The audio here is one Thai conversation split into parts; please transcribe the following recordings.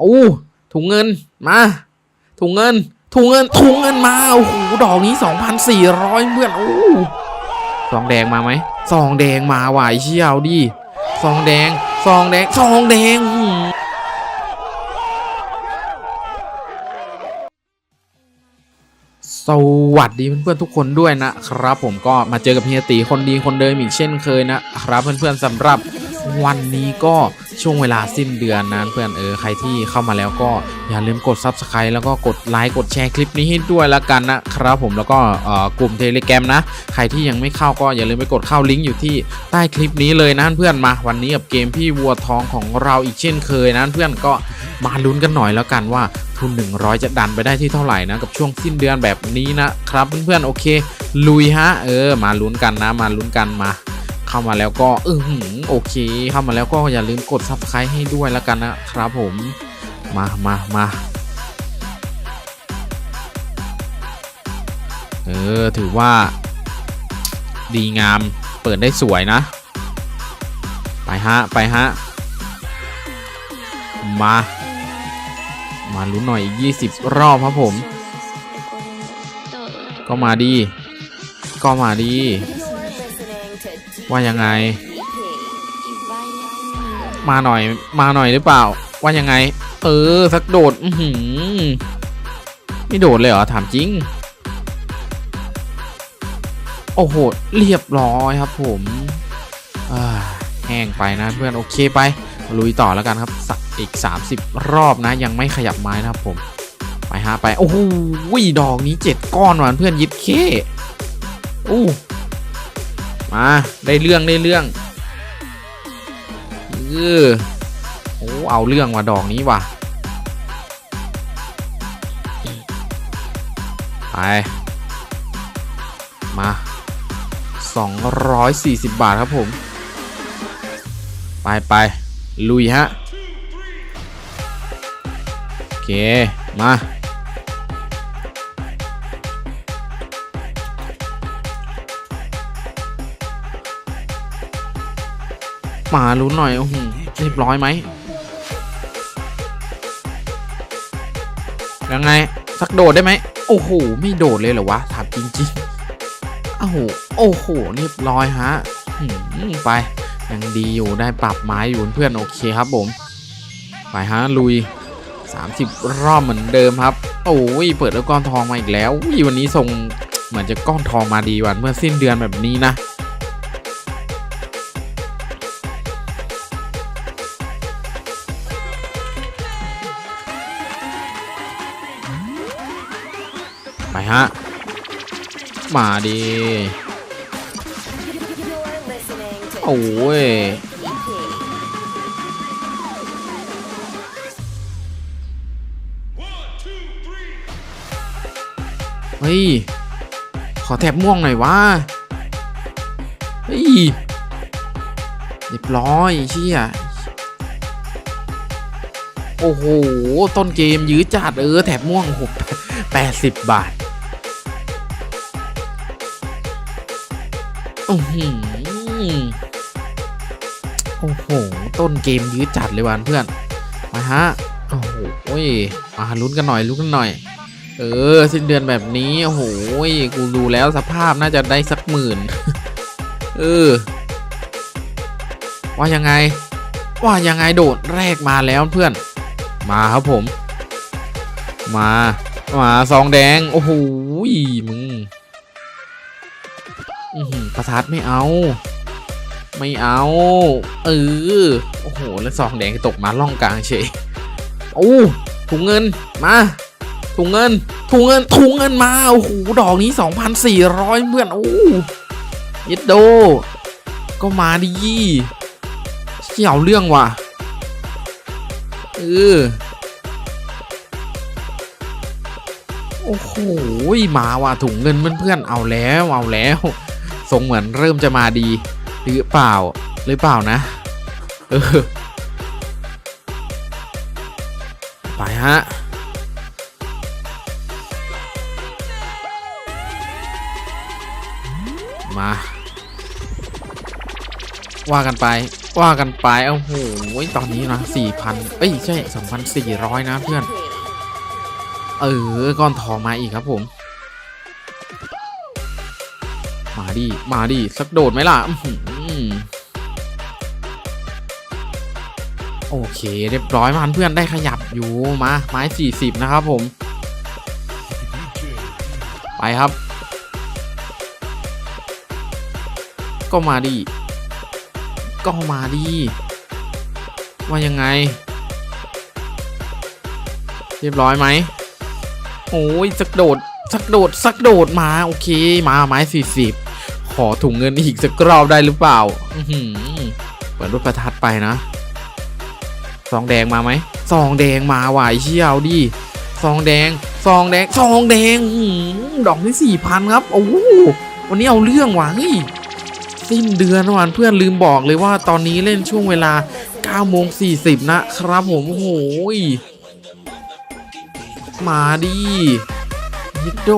โอ้ถุงเงินมา ถุงเงิน ถุงเงิน ถุงเงินมาโอ้โหดอกนี้ 2,400เพื่อนโอ้ซองแดงมาไหมซองแดงมาว่ะไอ้เชี่ยวดิซองแดงซองแดงซองแดงสวัสดีเพื่อนๆทุกคนด้วยนะครับ ผมก็มาเจอกับเฮียตีคนดีคนเดิมอีกเช่นเคยนะครับ เพื่อนๆสำหรับวันนี้ก็ ช่วงเวลาสิ้นเดือนนะเพื่อนเออใครที่เข้ามาแล้วก็อย่าลืมกด Subscribe แล้วก็กดไลค์กดแชร์คลิปนี้ให้ด้วยละกันนะครับผมแล้วก็เอ่อกลุ่ม Telegram นะ ใครที่ยังไม่เข้าก็อย่าลืมไปกดเข้าลิงก์อยู่ที่ใต้คลิปนี้เลยนะเพื่อนมาวันนี้กับเกมพี่วัวทองของเราอีกเช่นเคยนะเพื่อนก็มาลุ้นกันหน่อยแล้วกันว่าทุน 100 จะดันไปได้ที่เท่าไหร่นะ กับช่วงสิ้นเดือนแบบนี้นะครับ เพื่อนๆ โอเค ลุยฮะ เออ มาลุ้นกันนะ มาลุ้นกันมา เข้ามาแล้วก็อือหือโอเค เข้ามาแล้วก็อย่าลืมกด subscribe ให้ด้วยแล้วกันนะครับผมมามามาเออถือว่า ดีงามเปิดได้สวยนะ ไปฮะ ไปฮะ มา มาลุ้นหน่อยอีก20 รอบครับผม ก็มาดี ก็มาดี ว่ายังไง มาหน่อยมาหน่อยหรือเปล่า ว่ายังไง เออสักโดด อือหือไม่โดดเลยเหรอถามจริง โอ้โห เรียบร้อยครับผมอ่าแห้งไปนะเพื่อนโอเคไปลุยต่อแล้วกันครับสักอีก 30 รอบนะ ยังไม่ขยับไม้นะครับผมไปฮะไป โอ้โหดอกนี้ 7 ก้อนหวานเพื่อนยิดเคอู้ มาได้เรื่องได้เรื่องเออโอ้เอาเรื่องว่ะดอกนี้ว่ะไปมา 240 บาทครับผม ไปไปลุยฮะ โอเค มา มาลุ้นหน่อย โอ้โหเรียบร้อยไหม ยังไง สักโดดได้ไหม โอ้โห ไม่โดดเลยเหรอวะ ถามจริงๆโอ้โห โอ้โห เรียบร้อยฮะไป ยังดีอยู่ ได้ปรับไม้อยู่เพื่อนโอเคครับผม ไปฮะ ลุย 30 รอบเหมือนเดิมครับ โอ้ย เปิดแล้วก้อนทองมาอีกแล้ววันนี้ส่งเหมือนจะก้อนทองมาดีวันเมื่อสิ้นเดือนแบบนี้นะ ไปฮะ มาดีโอ้ยเฮ้ย ขอแถบม่วงหน่อยวะ เฮ้ยเรียบร้อยเชี่ยโอ้โห ต้นเกมยื้อจัดเออแถบม่วงโอ้โหแปดสิบบาท โอ้โหโอ้โห ต้นเกมยื้อจัดเลยวันเพื่อน มาฮะ โอ้โหมาลุ้นกันหน่อยลุ้นกันหน่อย เออ สิ้นเดือนแบบนี้ โอ้โห กูดูแล้วสภาพน่าจะได้สักหมื่น เออ ว่ายังไง ว่ายังไงโดดแรกมาแล้วเพื่อน มาครับผม มา มาซองแดง โอ้โห มึง ประทัดไม่เอา ไม่เอา เออ โอ้โห แล้วซองแดงตกมาล่องกลางเฉยโอ้ถุงเงิน มาถุงเงินถุงเงินถุงเงินมา โอ้โห ดอกนี้ 2,400 เพื่อน โอ้ยิดโด ก็มาดีเกี่ยวเรื่องว่ะ เออ โอ้โห มาว่ะถุงเงินเพื่อนๆ เอาแล้ว เอาแล้ว ทรงเหมือนเริ่มจะมาดี หรือเปล่าหรือเปล่านะ เออ ไปฮะมา ว่ากันไปว่ากันไปโอ้โหตอนนี้นะสี่พันเอ้ยใช่สองพันสี่ร้อยนะเพื่อน เออ ก้อนทองมาอีกครับผม ดิ มาดิ สักโดดไหมล่ะโอเค เรียบร้อยมาเพื่อนได้ขยับอยู่มาไม้สี่สิบนะครับผม ไปครับ ก็มาดิ ก็มาดิ ว่ายังไง เรียบร้อยไหมโอ้ยสักโดดสักโดดสักโดดมา โอเค มาไม้สี่สิบ ขอถุงเงินอีกสักรอบได้หรือเปล่าอือหือเปิดรูปประทัดไปนะซองแดงมาไหมซองแดงมาว่ะไอ้เชี่ยวดิซองแดงซองแดงซองแดงอดอกที่สี่พันครับโอ้โหวันนี้เอาเรื่องว่ะเฮ้ยสิ้นเดือนวันเพื่อนลืมบอกเลยว่าตอนนี้เล่นช่วงเวลา9โมง40 นะครับผมโอ้โหมาดิยิโด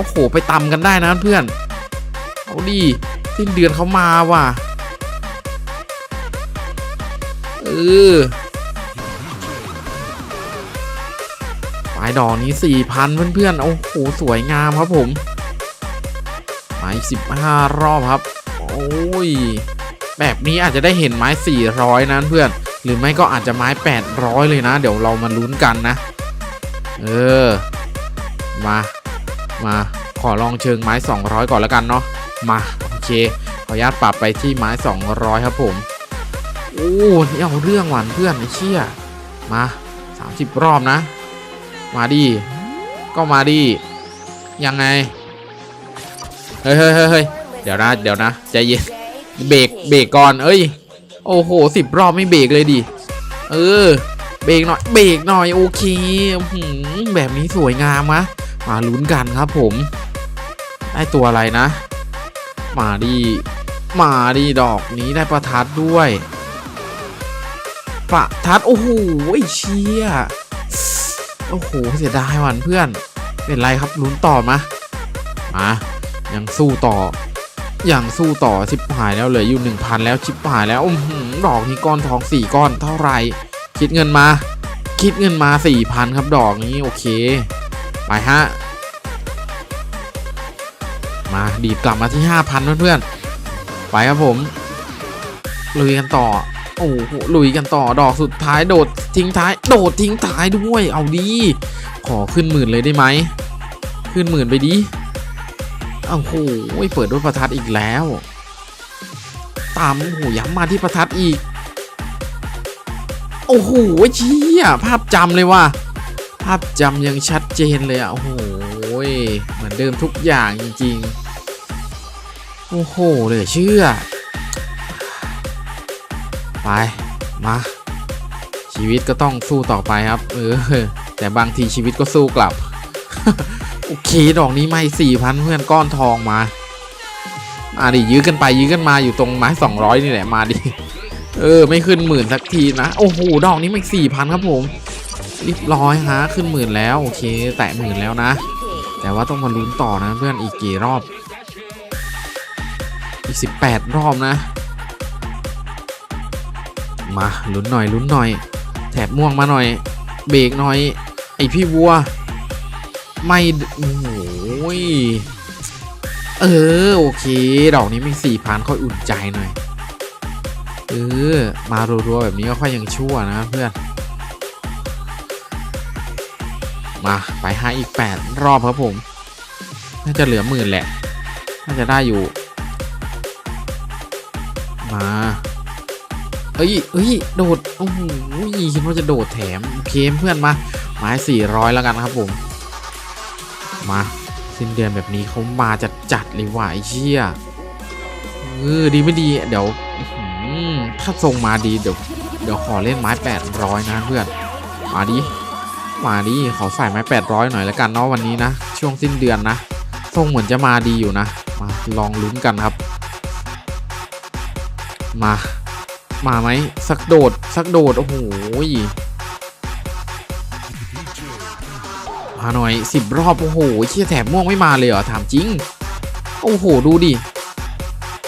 อ้โห ไปตำกันได้นะเพื่อน เอาดิสิ้นเดือนเขามาว่ะ เออปลายดอกนี้4,000เพื่อนๆ โอ้โห สวยงามครับผมไม้15รอบครับ โอ้ย แบบนี้อาจจะได้เห็นไม้400นะเพื่อน หรือไม่ก็อาจจะไม้800เลยนะ เดี๋ยวเรามาลุ้นกันนะ เออ มา มาขอลองเชิงไม้ 200 ก่อนแล้วกันเนาะมาโอเคขออนุญาตปรับไปที่ไม้ 200 ครับผมโอ้นี่เอาเรื่องหวานเพื่อนไอ้เชี่ยมา 30 รอบนะ มาดิก็มาดิยังไงเฮ้ยเฮ้ยเฮ้ยเดี๋ยวนะ เดี๋ยวนะใจเย็นเบรกเบรกก่อน เอ้ย โอ้โหสิบรอบไม่เบรกเลยดิ เออ เบรกหน่อย เบรกหน่อย โอเคแบบนี้สวยงามมะ มาลุ้นกันครับผม ได้ตัวอะไรนะ มาดีมาดีดอกนี้ได้ประทัดด้วย ประทัด โอ้โหเชี่ยโอ้โห เสียดายวันเพื่อน เป็นไรครับลุ้นต่อมามายังสู้ต่อยังสู้ต่อชิปหายแล้วเหลืออยู่1,000แล้วชิปหายแล้วอื้อหือดอกนี้ก้อนทอง4ก้อนเท่าไหร่คิดเงินมา คิดเงินมา4,000ครับดอกนี้โอเค ไปฮะ มาดีดกลับมาที่ 5,000 เพื่อนๆ ไปครับผม ลุยกันต่อ โอ้โห ลุยกันต่อดอกสุดท้ายโดดทิ้งท้าย โดดทิ้งท้ายด้วย เอาดี ขอขึ้นหมื่นเลยได้ไหม ขึ้นหมื่นไปดิโอ้โหเปิดด้วยประทัดอีกแล้ว ตามโอ้โหย้ำมาที่ประทัดอีก โอ้โหเชี่ยภาพจำเลยว่ะ ภาพจำยังชัดเจนเลยอะ โอ้โห เหมือนเดิมทุกอย่างจริงๆ โอ้โห เลยเชื่อ ไป มา ชีวิตก็ต้องสู้ต่อไปครับ เออ แต่บางทีชีวิตก็สู้กลับ โอเค ดอกนี้ไม่สี่พันเพื่อนก้อนทองมา มาดิ ยื้อกันไป ยื้อกันมาอยู่ตรงไม้สองร้อยนี่แหละ มาดิ เออ ไม่ขึ้นหมื่นสักทีนะ โอ้โห ดอกนี้ไม่สี่พันครับผม เรียบร้อยฮะขึ้นหมื่นแล้วโอเค แตะหมื่นแล้วนะ แต่ว่าต้องมาลุ้นต่อนะเพื่อนอีกกี่รอบ อีกสิบแปดรอบนะ มาลุ้นหน่อยลุ้นหน่อย แถบม่วงมาหน่อย เบรกหน่อย ไอพี่วัว ไม่โอ้ยเออโอเค ดอกนี้ไม่สี่พันค่อยอุ่นใจหน่อยเออมารัวๆแบบนี้ก็ค่อยยังชั่วนะเพื่อน มาไปให้อีก 8 รอบครับผม น่าจะเหลือหมื่นแหละ น่าจะได้อยู่ มาเอ้ยเอ้ย โดด โอ้โหคิดว่าจะโดดแถมเคเพื่อนมาไม้สี่ร้อยแล้วกันครับผม มาสิ้นเดือนแบบนี้เขามาจัดจัดเลยว่ะไอ้เชี่ยเออดีไม่ดี เดี๋ยวถ้าทรงมาดี เดี๋ยว เดี๋ยวขอเล่นไม้แปดร้อยนะเพื่อน มาดิ มาดิขอใส่ไม้แปดร้อยหน่อยแล้วกันเนาะวันนี้นะ ช่วงสิ้นเดือนนะทรงเหมือนจะมาดีอยู่นะ มาลองลุ้นกันครับ มา มาไหมสักโดด สักโดด โอ้โหมาหน่อยสิบรอบ โอ้โหเชี่ยแถบม่วงไม่มาเลยเหรอถามจริง โอ้โห ดูดิ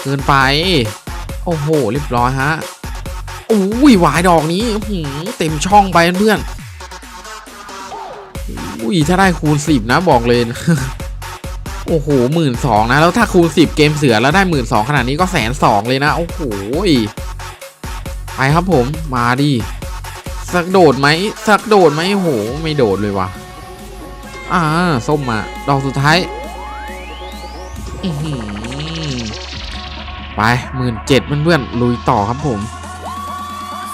เกินไป โอ้โหเรียบร้อยฮะอุ้ยหวายดอกนี้หือเต็มช่องไปเพื่อน อุ้ย ถ้าได้คูณสิบนะบอกเลย โอ้โหหมื่นสองนะ แล้วถ้าคูณสิบเกมเสือแล้วได้หมื่นสองขนาดนี้ก็แสนสองเลยนะ โอ้โหไปครับผมมาดิสักโดดไหมสักโดดไหมโอ้โหไม่โดดเลยว่ะอ่าส้มมาดอกสุดท้ายไปหมื่นเจ็ดเพื่อนๆลุยต่อครับผม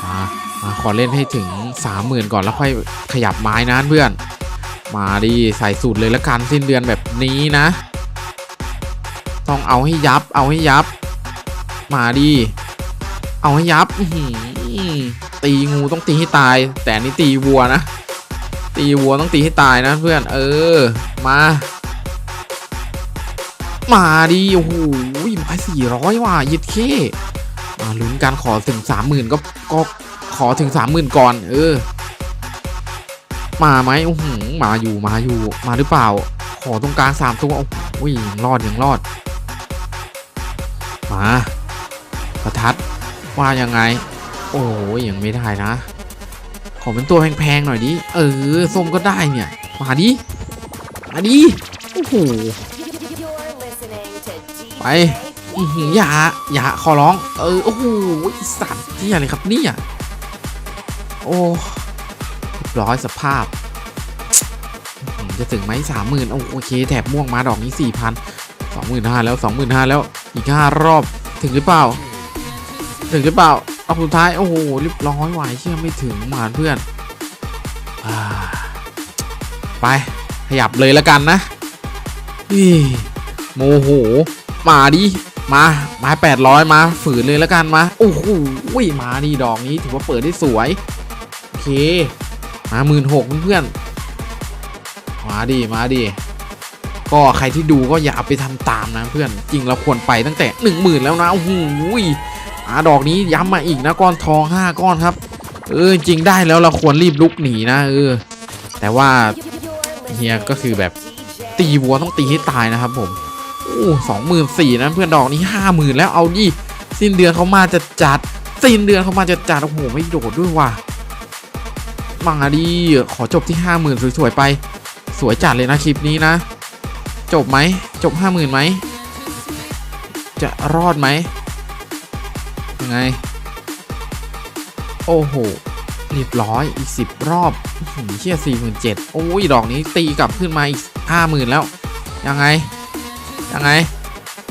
มามาขอเล่นให้ถึงสามหมื่นก่อนแล้วค่อยขยับไม้นะเพื่อน มาดิใส่สูตรเลยละกันสิ้นเดือนแบบนี้นะ ต้องเอาให้ยับ เอาให้ยับ มาดิเอาให้ยับตีงูต้องตีให้ตาย แต่นี่ตีวัวนะ ตีวัวต้องตีให้ตายนะเพื่อน เออ มา มาดิโอ้โหไม้สี่ร้อยว่ะยิดเคมาลุ้นการขอถึงสามหมื่นก็ก็ขอถึงสามหมื่นก่อน เออ มาไหมโอ้โหมาอยู่มาอยู่มาหรือเปล่า ขอตรงกลางสามตัวโอ้โหยังรอดยังรอด มาประทัดว่ายังไง โอ้ยยังไม่ได้นะ ขอเป็นตัวแพงๆหน่อยดิเออส้มก็ได้เนี่ย มาดิมาดิโอ้โหไปอย่าอย่าขอร้อง เออโอ้โหสัตว์ที่อะไรครับเนี่ยโอ้ ร้อยสภาพ จะถึงไหมสามหมื่นโอเค แถบม่วงมาดอกนี้สี่พันสองหมื่นห้าแล้วสองหมื่นห้าแล้วอีกห้ารอบถึงหรือเปล่า ถึงหรือเปล่าเอาสุดท้าย โอ้โหเรียบร้อยไหวเชื่อไม่ถึงหมานเพื่อนอไป ขยับเลยแล้วกันนะโมโห มาดิ มามาแปดร้อยมา ฝืนเลยแล้วกันมา โอ้โหมาดีดอกนี้ถือว่าเปิดได้สวย โอเค มาหมื่นหกเพื่อนๆมาดิมาดิก็ใครที่ดูก็อย่าไปทำตามนะเพื่อนจริงเราควรไปตั้งแต่หนึ่งหมื่นแล้วนะโอ้โหอาดอกนี้ย้ำมาอีกนะก้อนทองห้าก้อนครับ เออจริงได้แล้วเราควรรีบลุกหนีนะเออแต่ว่าเฮียก็คือแบบตีวัวต้องตีให้ตายนะครับผมโอ้สองหมื่นสี่นะเพื่อนดอกนี้ห้าหมื่นแล้วเอาดิสิ้นเดือนเขามาจะจัดสิ้นเดือนเขามาจะจัดโอ้โหไม่โดดด้วยว่ะ มาดิขอจบที่ห้าหมื่นสวยๆไป สวยจัดเลยนะคลิปนี้นะ จบไหมจบห้าหมื่นไหมจะรอดไหมยังไง โอ้โหเรียบร้อยอีกสิบรอบหือเชี่ยสี่หมื่นเจ็ดโอ้ยดอกนี้ตีกลับขึ้นมาอีกห้าหมื่นแล้ว ยังไง ยังไง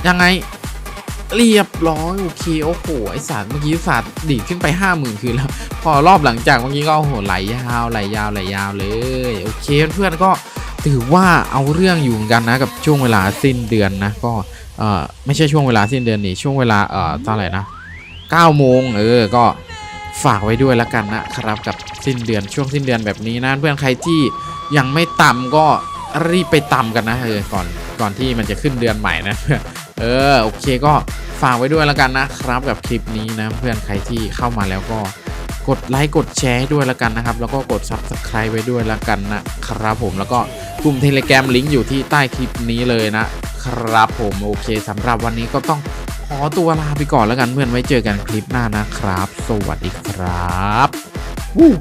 ยังไง เรียบร้อยโอเคโอ้โหไอสัตว์เมื่อกี้สัตว์ดีดขึ้นไปห้าหมื่นคืนแล้ว พอรอบหลังจากเมื่อกี้ก็โอ้โหไหลยาวไหลยาวไหลยาวเลยโอเคเพื่อนๆก็ถือว่าเอาเรื่องอยู่เหมือนกันนะกับช่วงเวลาสิ้นเดือนนะก็เออไม่ใช่ช่วงเวลาสิ้นเดือนนี่ช่วงเวลาเอ่อเท่าไหร่นะ9โมงเออก็ฝากไว้ด้วยล้วกันนะครับกับสิ้นเดือนช่วงสิ้นเดือนแบบนี้นะเพื่อนใครที่ยังไม่ต่ำก็รีบไปต่ำกันนะเออก่อนก่อนที่มันจะขึ้นเดือนใหม่นะ เออโอเคก็ฝากไว้ด้วยแล้วกันนะครับกับคลิปนี้นะเพื่อนใครที่เข้ามาแล้วก็กดไลค์กดแชร์ด้วยแล้วกันนะครับ แล้วก็กด subscribe ไว้ด้วยแล้วกันนะครับผมแล้วก็กลุ่มเทเลแกรมลิงก์อยู่ที่ใต้คลิปนี้เลยนะครับผมโอเคสำหรับวันนี้ก็ต้องขอตัวลาไปก่อนแล้วกันเพื่อนไว้เจอกันคลิปหน้านะครับ สวัสดีครับวู้